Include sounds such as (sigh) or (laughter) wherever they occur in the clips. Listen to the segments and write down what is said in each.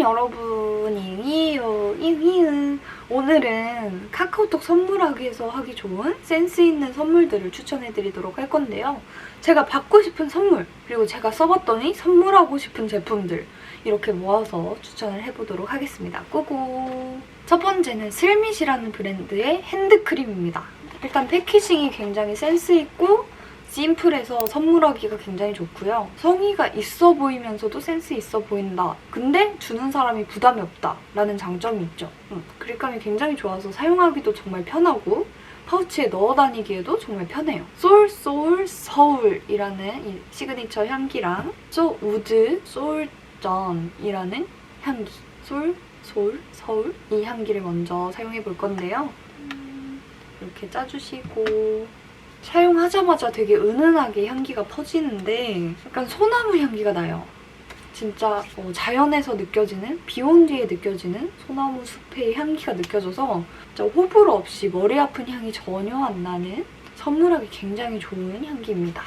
여러분이에요. 이히은. 오늘은 카카오톡 선물하기에서 하기 좋은 센스 있는 선물들을 추천해드리도록 할 건데요. 제가 받고 싶은 선물, 그리고 제가 써봤더니 선물하고 싶은 제품들 이렇게 모아서 추천을 해보도록 하겠습니다. 꾸꾸! 첫 번째는 슬밋이라는 브랜드의 핸드크림입니다. 일단 패키징이 굉장히 센스 있고 심플해서 선물하기가 굉장히 좋고요. 성의가 있어 보이면서도 센스 있어 보인다. 근데 주는 사람이 부담이 없다. 라는 장점이 있죠. 음, 그립감이 굉장히 좋아서 사용하기도 정말 편하고 파우치에 넣어 다니기에도 정말 편해요. 솔솔 서울이라는 이 시그니처 향기랑 소 우드 솔전이라는 향기. 솔, 솔, 서울 이 향기를 먼저 사용해 볼 건데요. 음, 이렇게 짜주시고 사용하자마자 되게 은은하게 향기가 퍼지는데 약간 소나무 향기가 나요. 진짜 어, 자연에서 느껴지는 비 온 뒤에 느껴지는 소나무 숲의 향기가 느껴져서 진짜 호불호 없이 머리 아픈 향이 전혀 안 나는 선물하기 굉장히 좋은 향기입니다.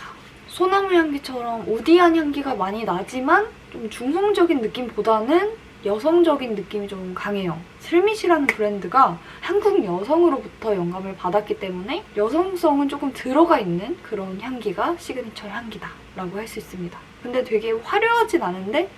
소나무 향기처럼 우디한 향기가 많이 나지만 좀 중성적인 느낌보다는 여성적인 느낌이 좀 강해요. 슬밋이라는 브랜드가 한국 여성으로부터 영감을 받았기 때문에 여성성은 조금 들어가 있는 그런 향기가 시그니처 향기다 라고 할 수 있습니다. 근데 되게 화려하진 않은데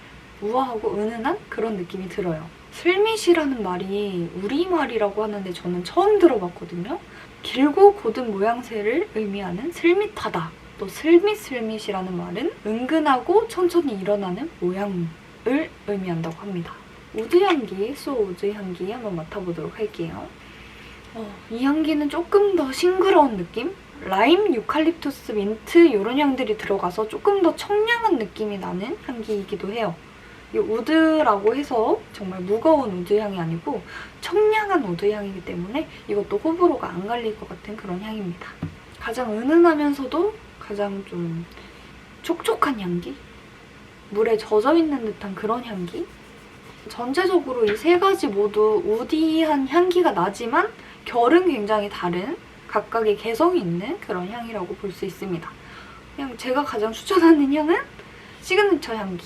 우아하고 은은한 그런 느낌이 들어요. 슬밋이라는 말이 우리말이라고 하는데 저는 처음 들어봤거든요. 길고 곧은 모양새를 의미하는 슬밋하다. 또 슬밋슬밋이라는 말은 은근하고 천천히 일어나는 모양 을 의미한다고 합니다. 우드 향기, 소 우드 향기 한번 맡아보도록 할게요. 어, 이 향기는 조금 더 싱그러운 느낌? 라임, 유칼립투스, 민트 이런 향들이 들어가서 조금 더 청량한 느낌이 나는 향기이기도 해요. 이 우드라고 해서 정말 무거운 우드 향이 아니고 청량한 우드 향이기 때문에 이것도 호불호가 안 갈릴 것 같은 그런 향입니다. 가장 은은하면서도 가장 좀 촉촉한 향기? 물에 젖어 있는 듯한 그런 향기? 전체적으로 이 세 가지 모두 우디한 향기가 나지만 결은 굉장히 다른 각각의 개성이 있는 그런 향이라고 볼 수 있습니다. 그냥 제가 가장 추천하는 향은 시그니처 향기.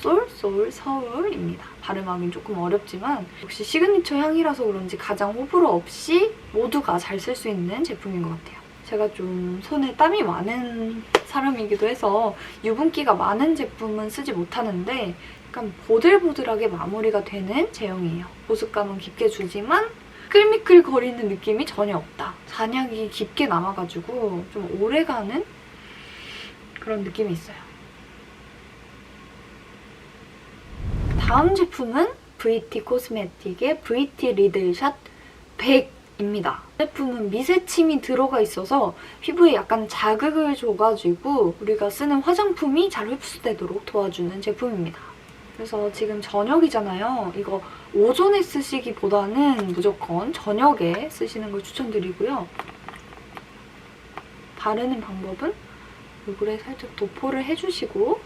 솔 솔 서울입니다. 발음하기는 조금 어렵지만 역시 시그니처 향이라서 그런지 가장 호불호 없이 모두가 잘 쓸 수 있는 제품인 것 같아요. 제가 좀 손에 땀이 많은 사람이기도 해서 유분기가 많은 제품은 쓰지 못하는데 약간 보들보들하게 마무리가 되는 제형이에요. 보습감은 깊게 주지만 끌미끌 거리는 느낌이 전혀 없다. 잔약이 깊게 남아가지고 좀 오래가는 그런 느낌이 있어요. 다음 제품은 VT 코스메틱의 VT 리들샷 100입니다. 제품은 미세침이 들어가 있어서 피부에 약간 자극을 줘가지고 우리가 쓰는 화장품이 잘 흡수되도록 도와주는 제품입니다. 그래서 지금 저녁이잖아요. 이거 오전에 쓰시기보다는 무조건 저녁에 쓰시는 걸 추천드리고요. 바르는 방법은 얼굴에 살짝 도포를 해주시고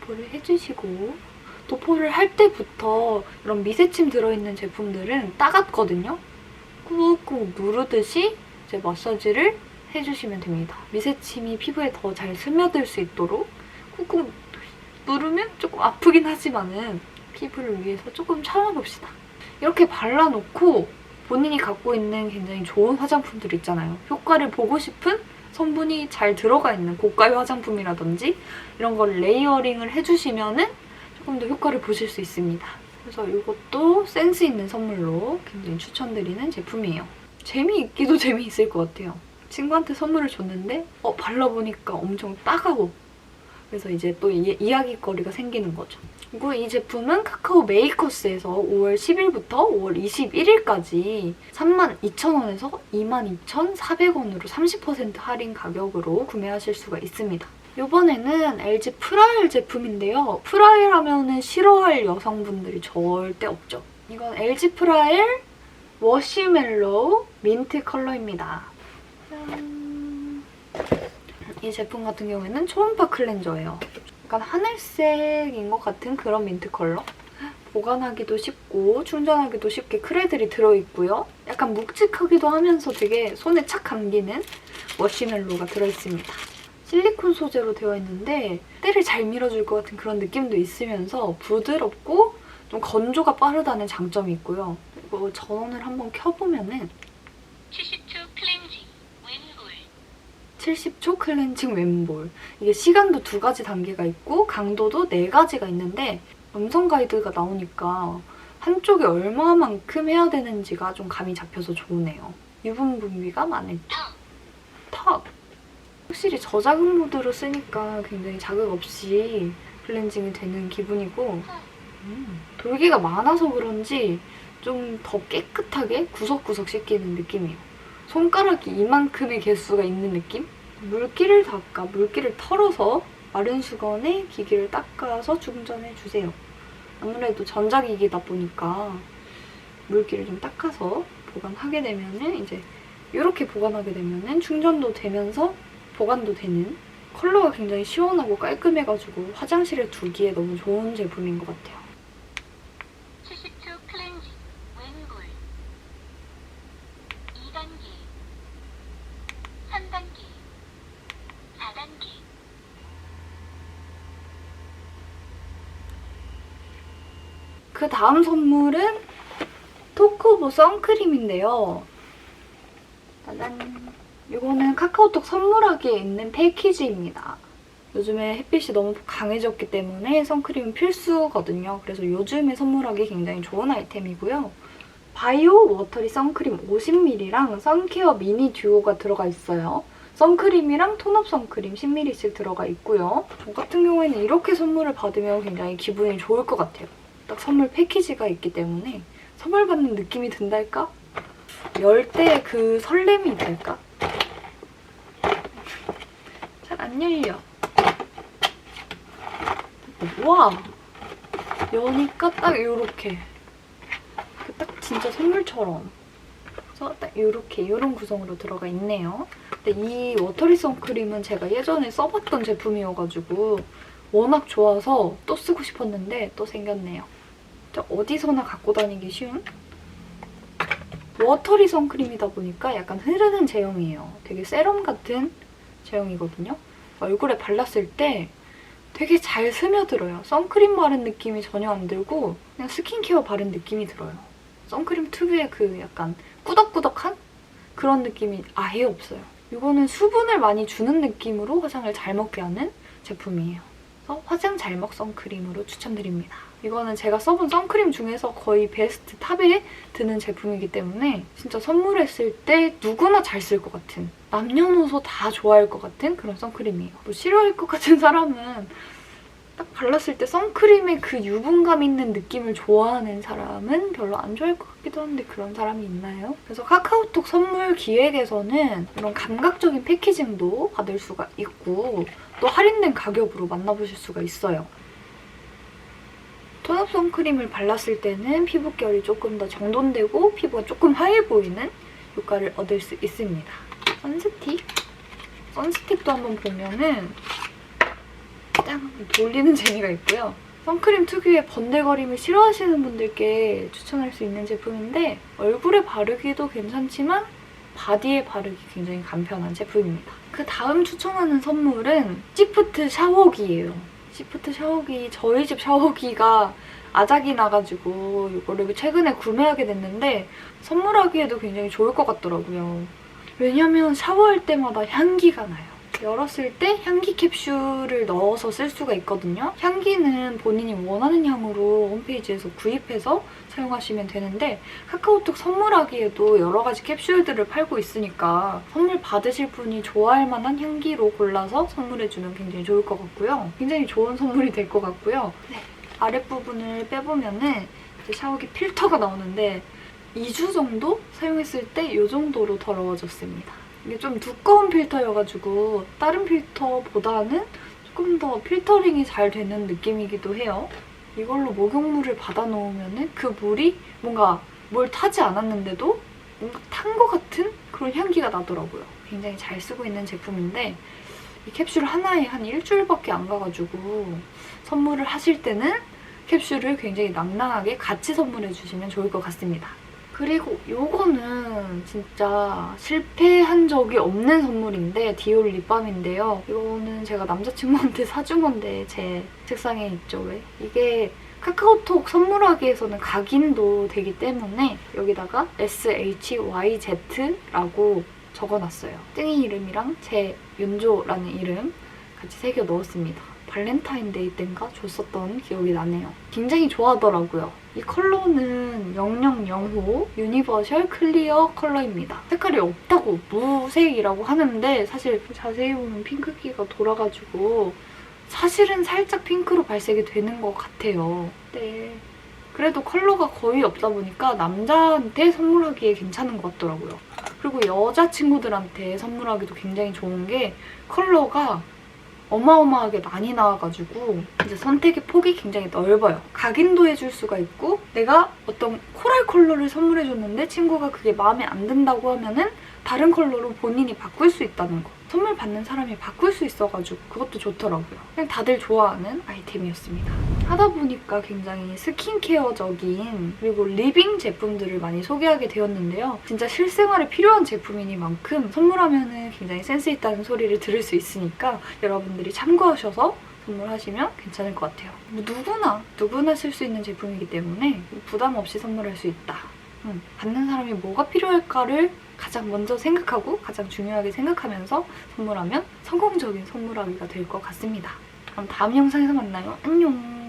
도포를 해주시고 도포를 할 때부터 이런 미세침 들어있는 제품들은 따갑거든요. 꾹꾹 누르듯이 이제 마사지를 해주시면 됩니다. 미세침이 피부에 더 잘 스며들 수 있도록 꾹꾹 누르면 조금 아프긴 하지만은 피부를 위해서 조금 참아봅시다. 이렇게 발라놓고 본인이 갖고 있는 굉장히 좋은 화장품들 있잖아요. 효과를 보고 싶은 성분이 잘 들어가 있는 고가의 화장품이라든지 이런 걸 레이어링을 해주시면은 조금 더 효과를 보실 수 있습니다. 그래서 이것도 센스 있는 선물로 굉장히 추천드리는 제품이에요. 재미있기도 (laughs) 재미있을 것 같아요. 친구한테 선물을 줬는데 어 발라보니까 엄청 따가워. 그래서 이제 또 이, 이야기거리가 생기는 거죠. 그리고 이 제품은 카카오 메이커스에서 5월 10일부터 5월 21일까지 32,000원에서 22,400원으로 30% 할인 가격으로 구매하실 수가 있습니다. 이번에는 LG 프라일 제품인데요. 프라일 하면은 싫어할 여성분들이 절대 없죠. 이건 LG 프라일 워시멜로우 민트 컬러입니다. 짠. 이 제품 같은 경우에는 초음파 클렌저예요. 약간 하늘색인 것 같은 그런 민트 컬러. 보관하기도 쉽고 충전하기도 쉽게 크레들이 들어있고요. 약간 묵직하기도 하면서 되게 손에 착 감기는 워시멜로가 들어있습니다. 실리콘 소재로 되어 있는데 때를 잘 밀어줄 것 같은 그런 느낌도 있으면서 부드럽고 좀 건조가 빠르다는 장점이 있고요. 그리고 전원을 한번 켜보면은 70초 클렌징 왼골 70초 클렌징 왼볼. 이게 시간도 두 가지 단계가 있고 강도도 네 가지가 있는데 음성 가이드가 나오니까 한쪽에 얼마만큼 해야 되는지가 좀 감이 잡혀서 좋으네요. 유분 분비가 많을 때. 턱! 확실히 저자극 모드로 쓰니까 굉장히 자극 없이 클렌징이 되는 기분이고 음, 돌기가 많아서 그런지 좀 더 깨끗하게 구석구석 씻기는 느낌이에요. 손가락이 이만큼의 개수가 있는 느낌? 물기를 닦아, 물기를 털어서 마른 수건에 기기를 닦아서 충전해 주세요. 아무래도 전자기기다 보니까 물기를 좀 닦아서 보관하게 되면은 이제 이렇게 보관하게 되면은 충전도 되면서 보관도 되는 컬러가 굉장히 시원하고 깔끔해가지고 화장실에 두기에 너무 좋은 제품인 것 같아요. 70초 클렌징 왼골 2단계 3단계 4단계 그 다음 선물은 토크보 선크림인데요. 짜잔. 이거는 카카오톡 선물하기에 있는 패키지입니다. 요즘에 햇빛이 너무 강해졌기 때문에 선크림은 필수거든요. 그래서 요즘에 선물하기 굉장히 좋은 아이템이고요. 바이오 워터리 선크림 50ml랑 선케어 미니 듀오가 들어가 있어요. 선크림이랑 톤업 선크림 10ml씩 들어가 있고요. 저 같은 경우에는 이렇게 선물을 받으면 굉장히 기분이 좋을 것 같아요. 딱 선물 패키지가 있기 때문에 선물 받는 느낌이 든달까? 열 때 그 설렘이 있달까? 잘 안 열려. 와! 여니까 딱 요렇게. 그딱 진짜 선물처럼. 그래서 딱 요렇게, 요런 구성으로 들어가 있네요. 근데 이 워터리 선크림은 제가 예전에 써봤던 제품이어가지고 워낙 좋아서 또 쓰고 싶었는데 또 생겼네요. 어디서나 갖고 다니기 쉬운 워터리 선크림이다 보니까 약간 흐르는 제형이에요. 되게 세럼 같은 제형이거든요. 얼굴에 발랐을 때 되게 잘 스며들어요. 선크림 바른 느낌이 전혀 안 들고 그냥 스킨케어 바른 느낌이 들어요. 선크림 특유의 그 약간 꾸덕꾸덕한 그런 느낌이 아예 없어요. 이거는 수분을 많이 주는 느낌으로 화장을 잘 먹게 하는 제품이에요. 그래서 화장 잘 먹 선크림으로 추천드립니다. 이거는 제가 써본 선크림 중에서 거의 베스트 탑에 드는 제품이기 때문에 진짜 선물했을 때 누구나 잘 쓸 것 같은 남녀노소 다 좋아할 것 같은 그런 선크림이에요. 뭐 싫어할 것 같은 사람은 딱 발랐을 때 선크림의 그 유분감 있는 느낌을 좋아하는 사람은 별로 안 좋아할 것 같기도 한데 그런 사람이 있나요? 그래서 카카오톡 선물 기획에서는 이런 감각적인 패키징도 받을 수가 있고 또 할인된 가격으로 만나보실 수가 있어요. 톤업 선크림을 발랐을 때는 피부결이 조금 더 정돈되고 피부가 조금 하얘 보이는 효과를 얻을 수 있습니다. 선스틱? 선스틱도 한번 보면은 짠! 돌리는 (laughs) 재미가 있고요. 선크림 특유의 번들거림을 싫어하시는 분들께 추천할 수 있는 제품인데 얼굴에 바르기도 괜찮지만 바디에 바르기 굉장히 간편한 제품입니다. 그 다음 추천하는 선물은 시프트 샤워기예요. 시프트 샤워기, 저희 집 샤워기가 아작이 나가지고 이거를 최근에 구매하게 됐는데 선물하기에도 굉장히 좋을 것 같더라고요. 왜냐면 샤워할 때마다 향기가 나요. 열었을 때 향기 캡슐을 넣어서 쓸 수가 있거든요. 향기는 본인이 원하는 향으로 홈페이지에서 구입해서 사용하시면 되는데 카카오톡 선물하기에도 여러 가지 캡슐들을 팔고 있으니까 선물 받으실 분이 좋아할 만한 향기로 골라서 선물해주면 굉장히 좋을 것 같고요. 굉장히 좋은 선물이 될 것 같고요. 네, 아랫부분을 빼보면은 샤워기 필터가 나오는데 2주 정도 사용했을 때 이 정도로 더러워졌습니다. 이게 좀 두꺼운 필터여가지고 다른 필터보다는 조금 더 필터링이 잘 되는 느낌이기도 해요. 이걸로 목욕물을 받아놓으면 그 물이 뭔가 뭘 타지 않았는데도 뭔가 탄 것 같은 그런 향기가 나더라고요. 굉장히 잘 쓰고 있는 제품인데 이 캡슐 하나에 한 일주일밖에 안 가가지고 선물을 하실 때는 캡슐을 굉장히 낭낭하게 같이 선물해 주시면 좋을 것 같습니다. 그리고 요거는 진짜 실패한 적이 없는 선물인데 디올 립밤인데요. 이거는 제가 남자친구한테 (laughs) 사준 건데 제 책상에 있죠 왜? 이게 카카오톡 선물하기에서는 각인도 되기 때문에 여기다가 SHYZ라고 적어놨어요. 띵이 이름이랑 제 윤조라는 이름 같이 새겨 넣었습니다. 발렌타인데이 땐가 줬었던 기억이 나네요. 굉장히 좋아하더라고요. 이 컬러는 000호 유니버셜 클리어 컬러입니다. 색깔이 없다고 무색이라고 하는데 사실 자세히 보면 핑크기가 돌아가지고 사실은 살짝 핑크로 발색이 되는 것 같아요. 네. 그래도 컬러가 거의 없다 보니까 남자한테 선물하기에 괜찮은 것 같더라고요. 그리고 여자친구들한테 선물하기도 굉장히 좋은 게 컬러가 어마어마하게 많이 나와가지고 이제 선택의 폭이 굉장히 넓어요. 각인도 해줄 수가 있고 내가 어떤 코랄 컬러를 선물해줬는데 친구가 그게 마음에 안 든다고 하면은 다른 컬러로 본인이 바꿀 수 있다는 거. 선물 받는 사람이 바꿀 수 있어가지고 그것도 좋더라고요. 그냥 다들 좋아하는 아이템이었습니다. 하다 보니까 굉장히 스킨케어적인 그리고 리빙 제품들을 많이 소개하게 되었는데요. 진짜 실생활에 필요한 제품이니만큼 선물하면은 굉장히 센스 있다는 소리를 들을 수 있으니까 여러분들이 참고하셔서 선물하시면 괜찮을 것 같아요. 뭐 누구나 누구나 쓸 수 있는 제품이기 때문에 부담 없이 선물할 수 있다. 음, 받는 사람이 뭐가 필요할까를 가장 먼저 생각하고 가장 중요하게 생각하면서 선물하면 성공적인 선물하기가 될 것 같습니다. 그럼 다음 영상에서 만나요. 안녕!